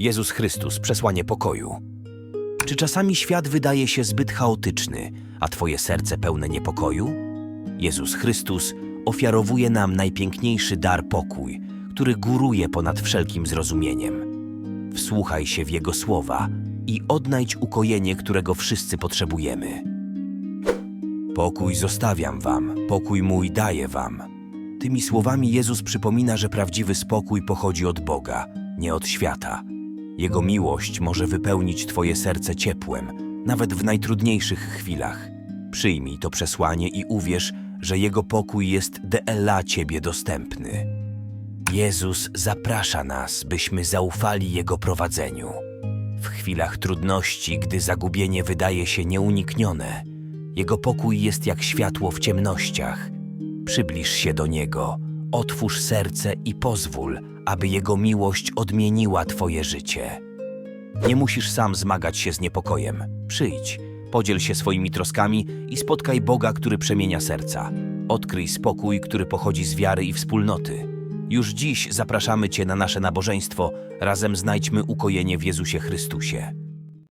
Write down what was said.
Jezus Chrystus, przesłanie pokoju. Czy czasami świat wydaje się zbyt chaotyczny, a Twoje serce pełne niepokoju? Jezus Chrystus ofiarowuje nam najpiękniejszy dar pokój, który góruje ponad wszelkim zrozumieniem. Wsłuchaj się w Jego słowa i odnajdź ukojenie, którego wszyscy potrzebujemy. Pokój zostawiam wam, pokój mój daję wam. Tymi słowami Jezus przypomina, że prawdziwy spokój pochodzi od Boga, nie od świata. Jego miłość może wypełnić Twoje serce ciepłem, nawet w najtrudniejszych chwilach. Przyjmij to przesłanie i uwierz, że Jego pokój jest dla Ciebie dostępny. Jezus zaprasza nas, byśmy zaufali Jego prowadzeniu. W chwilach trudności, gdy zagubienie wydaje się nieuniknione, Jego pokój jest jak światło w ciemnościach. Przybliż się do Niego, otwórz serce i pozwól, aby Jego miłość odmieniła Twoje życie. Nie musisz sam zmagać się z niepokojem. Przyjdź, podziel się swoimi troskami i spotkaj Boga, który przemienia serca. Odkryj spokój, który pochodzi z wiary i wspólnoty. Już dziś zapraszamy Cię na nasze nabożeństwo. Razem znajdźmy ukojenie w Jezusie Chrystusie.